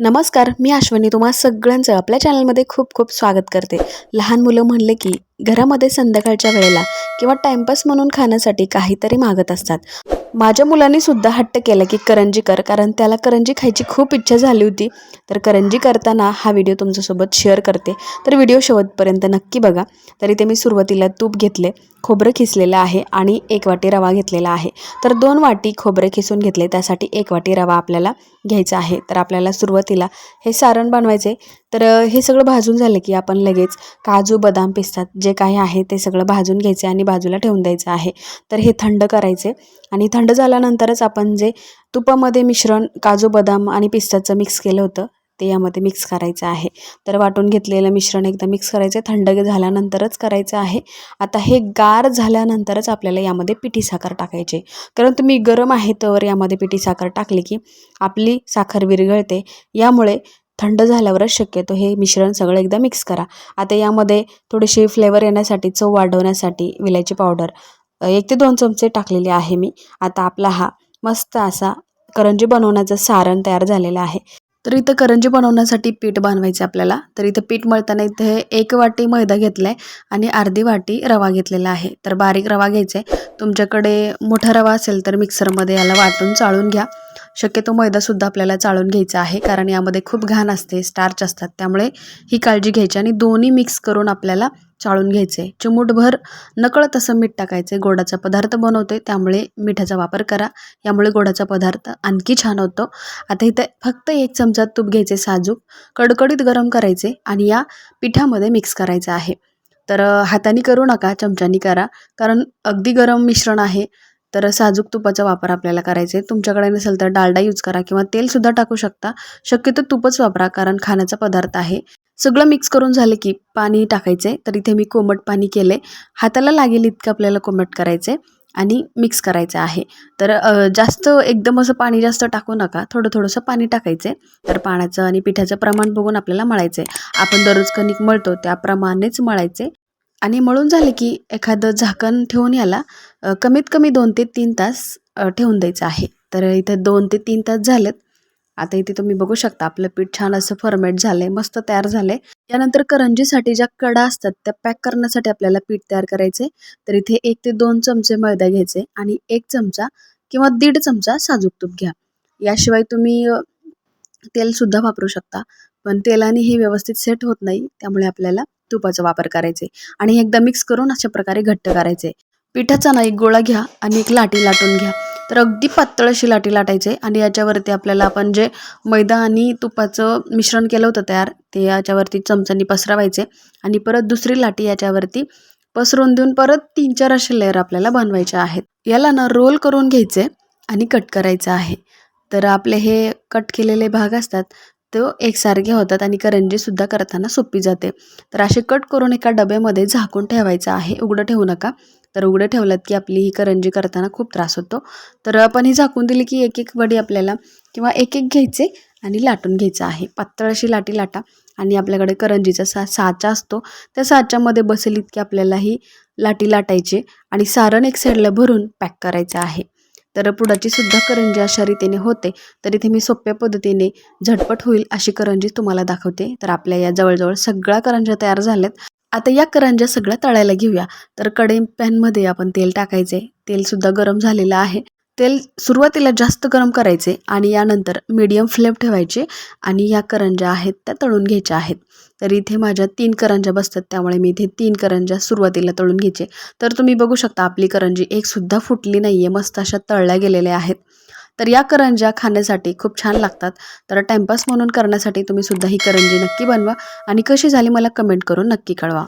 नमस्कार मी अश्वनी तुम्हा सगळ्यांचं आपल्या चॅनलमध्ये खूप खूप स्वागत करते. लहान मुलं म्हणले की घरामध्ये संध्याकाळच्या वेळेला किंवा टाईमपास म्हणून खाण्यासाठी काहीतरी मागत असतात. माझ्या मुलांनी सुद्धा हट्ट केला की करंजी कर कारण त्याला करंजी खायची खूप इच्छा झाली होती. तर करंजी करताना हा व्हिडिओ तुमच्यासोबत शेअर करते. तर व्हिडिओ शेवटपर्यंत नक्की बघा. तरी ते मी सुरुवातीला तूप घेतले खोबरं खिसलेलं आहे आणि एक वाटी रवा घेतलेला आहे. तर दोन वाटी खोबरे खिसून घेतले त्यासाठी एक वाटी रवा आपल्याला घ्यायचा आहे. तर आपल्याला सुरुवातीला हे सारण बनवायचे तर हे सगळं भाजून झालं की आपण लगेच काजू बदाम पिस्तात जे काही आहे ते सगळं भाजून घ्यायचे आणि बाजूला ठेवून द्यायचं आहे. तर हे थंड करायचे आणि थंड थंड झाल्यानंतरच आपण जे तुपामध्ये मिश्रण काजू बदाम आणि पिस्ताचं मिक्स केलं होतं ते यामध्ये मिक्स करायचं आहे. तर वाटून घेतलेलं मिश्रण एकदा मिक्स करायचं थंड झाल्यानंतरच करायचं आहे. आता हे गार झाल्यानंतरच आपल्याला यामध्ये पिठी साखर टाकायची कारण तुम्ही गरम आहे तर यामध्ये पिठी साखर टाकली की आपली साखर विरघळते. यामुळे थंड झाल्यावरच शक्यतो हे मिश्रण सगळं एकदा मिक्स करा. आता यामध्ये थोडीशी फ्लेवर येण्यासाठी चव वाढवण्यासाठी विलायची पावडर एक ते दोन चमचे टाकलेले आहे मी. आता आपला हा मस्त असा करंजी बनवण्याचं सारण तयार झालेलं आहे. तर इथं करंजी बनवण्यासाठी पीठ बांधवायचं आपल्याला. तर इथं पीठ मळताना इथे एक वाटी मैदा घेतला आहे आणि अर्धी वाटी रवा घेतलेला आहे. तर बारीक रवा घ्यायचा आहे तुमच्याकडे मोठा रवा असेल तर मिक्सरमध्ये याला वाटून चाळून घ्या. शक्यतो मैदासुद्धा आपल्याला चाळून घ्यायचा आहे कारण यामध्ये खूप घाण असते स्टार्च असतात. त्यामुळे ही काळजी घ्यायची आणि दोन्ही मिक्स करून आपल्याला चाळून घ्यायचे चिमूटभर नकळत असं मीठ टाकायचे गोडाचा पदार्थ बनवते त्यामुळे मिठाचा वापर करा. यामुळे गोडाचा पदार्थ आणखी छान होतो. आता इथे फक्त एक चमचा तूप घ्यायचे साजूक. कडकडीत गरम करायचे आणि या पिठामध्ये मिक्स करायचं आहे. तर हाताने करू नका चमच्यानी करा. कारण अगदी गरम मिश्रण आहे. तर साजूक तुपाचा वापर आपल्याला करायचा आहे. तुमच्याकडे नसेल तर डालडा यूज करा किंवा तेलसुद्धा टाकू शकता. शक्यतो तूपच वापरा कारण खाण्याचा पदार्थ आहे. सगळं मिक्स करून झालं की पाणी टाकायचे तर इथे मी कोमट पाणी केले हाताला लागेल इतकं आपल्याला कोमट करायचे आणि मिक्स करायचं आहे. तर जास्त एकदम असं पाणी जास्त टाकू नका. थोडं थोडंसं पाणी टाकायचे तर पाण्याचं आणि पिठाचं प्रमाण बघून आपल्याला मळायचं आहे आपण दररोज कणिक मळतो त्याप्रमाणेच मळायचे आणि मळून झाले की एखादं झाकण ठेवून याला कमीत कमी दोन ते तीन तास ठेवून द्यायचं आहे. तर इथे दोन ते तीन तास झालेत. आता इथे तुम्ही बघू शकता आपलं पीठ छान असं फॉर्मेट झालंय मस्त तयार झालंय. यानंतर करंजीसाठी ज्या कडा असतात त्या पॅक करण्यासाठी आपल्याला पीठ तयार करायचे तर इथे एक ते दोन चमचे मैदा घ्यायचे आणि एक चमचा किंवा दीड चमचा साजूक तूप घ्या. याशिवाय तुम्ही तेलसुद्धा वापरू शकता पण तेलाने हे व्यवस्थित सेट होत नाही त्यामुळे आपल्याला तुपाचा वापर करायचे आणि एकदा मिक्स करून अशा प्रकारे घट्ट करायचे पिठाचा ना एक गोळा घ्या आणि एक लाटी लाटून घ्या. तर अगदी पातळ अशी लाटी लाटायचे आणि याच्यावरती आपल्याला आपण जे मैदा आणि तुपाचं मिश्रण केलं होतं तयार ते याच्यावरती चमचानी पसरवायचे आणि परत दुसरी लाटी याच्यावरती पसरून देऊन परत तीन चार असे लेअर आपल्याला बनवायचे आहेत. याला ना रोल करून घ्यायचे आणि कट करायचं आहे. तर आपले हे कट केलेले भाग असतात तो एकसारखे होतात आणि करंजीसुद्धा करताना सोपी जाते. तर असे कट करून एका डब्यामध्ये झाकून ठेवायचं आहे. उघडं ठेवू नका. तर उघडं ठेवलं की आपली ही करंजी करताना खूप त्रास होतो. तर आपण ही झाकून दिली की एक एक वडी आपल्याला किंवा एक एक घ्यायचे आणि लाटून घ्यायचं आहे. पातळ अशी लाटी लाटा आणि आपल्याकडे करंजीचा सा साचा असतो. त्या साच्यामध्ये बसेल इतकी आपल्याला ही लाटी लाटायची आणि सारण एक साईडला भरून पॅक करायचं आहे. तर पुडाची सुद्धा करंजी अशा रीतीने होते. तर इथे मी सोप्या पद्धतीने झटपट होईल अशी करंजी तुम्हाला दाखवते. तर आपल्या या जवळजवळ सगळ्या करंज्या तयार झाल्यात. आता या करंज्या सगळ्या तळायला घेऊया. तर कढई पॅनमध्ये आपण तेल टाकायचे. तेलसुद्धा गरम झालेलं आहे. तेल सुरुवातीला जास्त गरम करायचे आणि यानंतर मीडियम फ्लेम ठेवायचे आणि या करंज्या आहेत त्या तळून घ्यायच्या आहेत. तर इथे माझ्या तीन करंज्या बसतात त्यामुळे मी इथे तीन करंज्या सुरुवातीला तळून घ्यायचे. तर तुम्ही बघू शकता आपली करंजी एकसुद्धा फुटली नाही आहे मस्त अशा तळल्या गेलेल्या आहेत. तर या करंज्या खाण्यासाठी खूप छान लागतात. तर टाईमपास म्हणून करण्यासाठी तुम्ही सुद्धा ही करंजी नक्की बनवा. आणि कशी झाली मला कमेंट करून नक्की कळवा.